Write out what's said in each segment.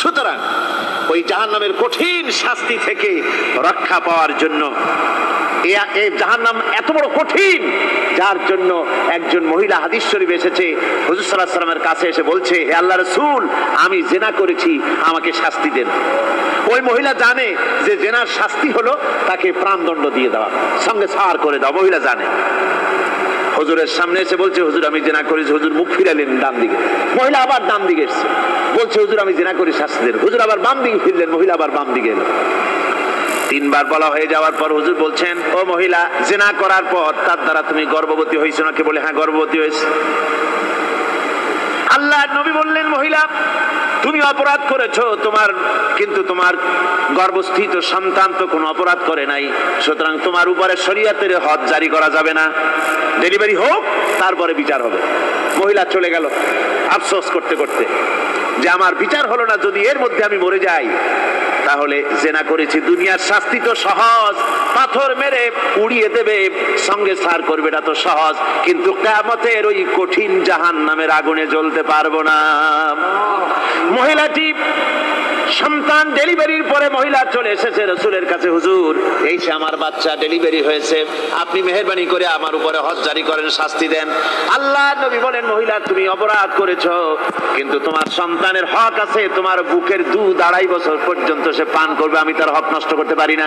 সুতরাং ওই জাহান্নামের কঠিন শাস্তি থেকে রক্ষা পাওয়ার জন্য এই জাহান্নাম এত বড় কঠিন, যার জন্য একজন মহিলা হাদিস শরীফ এসেছে, হুজুর সাল্লাহ সাল্লামের কাছে এসে বলছে, হে আল্লাহ রসুল, আমি জেনা করেছি, আমাকে শাস্তি দেন। ওই মহিলা জানে যে জেনার শাস্তি হলো তাকে প্রাণদণ্ড দিয়ে দেওয়া, সঙ্গে সার করে দাও মহিলা জানে। হুজুরের সামনে এসে বলছে, হুজুর, আমি জেনা করেছি, হুজুর, মুখ ফিরালেন ডান দিকে। মহিলা আবার ডান দিকে এসছে। বলছে, হুজুর, আমি জেনা করি শাস্তি দেন। হুজুর আবার বাম দিকে ফিরলেন, মহিলা আবার বাম দিকে এলো। তিনবার বলা হয়ে যাওয়ার পর হুজুর বলছেন, ও মহিলা, জেনা করার পর তার দ্বারা তুমি গর্ভবতী হয়েছো নাকি? বলে হ্যাঁ গর্ভবতী হয়েছে। আল্লাহ নবী বললেন, মহিলা তুমি অপরাধ করেছ, তোমার, কিন্তু তোমার গর্ভস্থিত সন্তান তো কোনো অপরাধ করে নাই, সুতরাং তোমার উপরে শরিয়াতের হদ জারি করা যাবে না। ডেলিভারি হোক, তারপরে বিচার হবে। মহিলা চলে গেল, আফসোস করতে করতে। যে আমার বিচার হলো না, যদি এর মধ্যে আমি মরে যাই, তাহলে জেনা করেছি দুনিয়ার শাস্তি তো সহজ। পাথর মেরে উড়িয়ে দেবে, সঙ্গে সার করবে এটা তো সহজ। কিন্তু কেমতের ওই কঠিন জাহান নামের আগুনে জ্বলতে পারব না। মহিলাটি সন্তান ডেলিভারির পরে মহিলা চলে এসেছে রসুলের কাছে, হুজুর। এই সে আমার বাচ্চা ডেলিভারি হয়েছে, আপনি মেহরবানি করে আমার উপরে হজ জারি করেন, শাস্তি দেন। আল্লাহ নবী বলেন, মহিলা, তুমি অপরাধ করেছ, কিন্তু তোমার সন্তানের হক আছে, তোমার বুকের দুধ আড়াই বছর পর্যন্ত সে পান করবে, আমি তার হক নষ্ট করতে পারি না।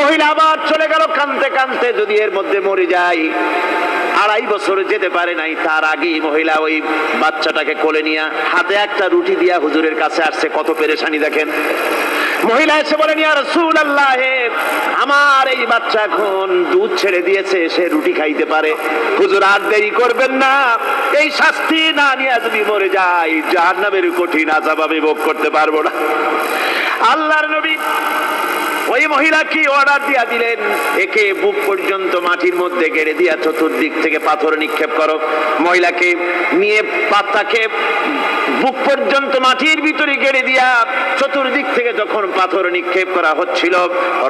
মহিলা আবার চলে গেল, কানতে কানতে যদি এর মধ্যে মরে যায়। আড়াই বছর যেতে পারে নাই। তার আগেই মহিলা ওই বাচ্চাটাকে কোলে নিয়ে হাতে একটা রুটি দিয়া হুজুরের কাছে আসছে। কত পেরেশানি দেখেন। মহিলা এসে বলেন ইয়া রাসূল আল্লাহ আমার এই বাচ্চা এখন দুধ ছেড়ে দিয়েছে, সে রুটি খাইতে পারে। হুজুর, আর দেরি করবেন না। এই শাস্তি না নিয়ে যদি মরে যাই। জাহান্নামের কঠিন আযাব আমি ভোগ করতে পারব না। আল্লাহর নবী ওই মহিলা কি অর্ডার দিয়া দিলেন? একে বুক পর্যন্ত মাটির মধ্যে গেড়ে দিয়া চতুর্দিক থেকে পাথর নিক্ষেপ করো। মহিলাকে নিয়ে পাতাকে বুক পর্যন্ত মাটির ভিতরে গেড়ে দিয়া চতুর্দিক থেকে যখন পাথর নিক্ষেপ করা হচ্ছিল,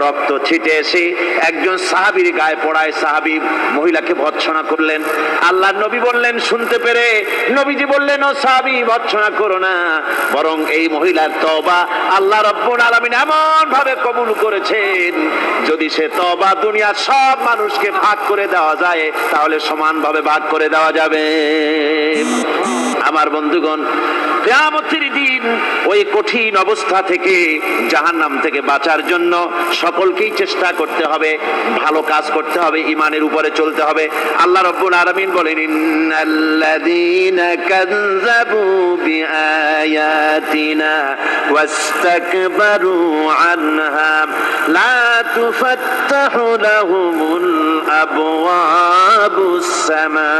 রক্ত ছিটে এসে একজন সাহাবীর গায়ে পড়ায় সাহাবী মহিলাকে ভৎসনা করলেন। আল্লাহ নবী বললেন, শুনতে পেরে? নবীজি বললেন, ও সাহাবী, ভৎসনা করো না। বরং এই মহিলার তবা আল্লাহ রব্বুল আলামিন এমন ভাবে কবুল করেছেন, যদি সে তবা দুনিয়ার সব মানুষকে ভাগ করে দেওয়া যায়, তাহলে সমানভাবে ভাগ করে দেওয়া যাবে। আমার বন্ধুগণ কেয়ামতের দিন ওই কঠিন অবস্থা থেকে জাহান্নাম থেকে বাঁচার জন্য সকলকেই চেষ্টা করতে হবে, ভালো কাজ করতে হবে ইমানের উপরে চলতে হবে। আল্লাহ রব্বুল আলামিন বলেন, ইন্নাল্লাযীনা কাযযাবু বিআয়াতিনা ওয়াস্তাকবারু আনহা, লা তুফাত্তাহু লাহুমুল আবওয়াবুস সামা.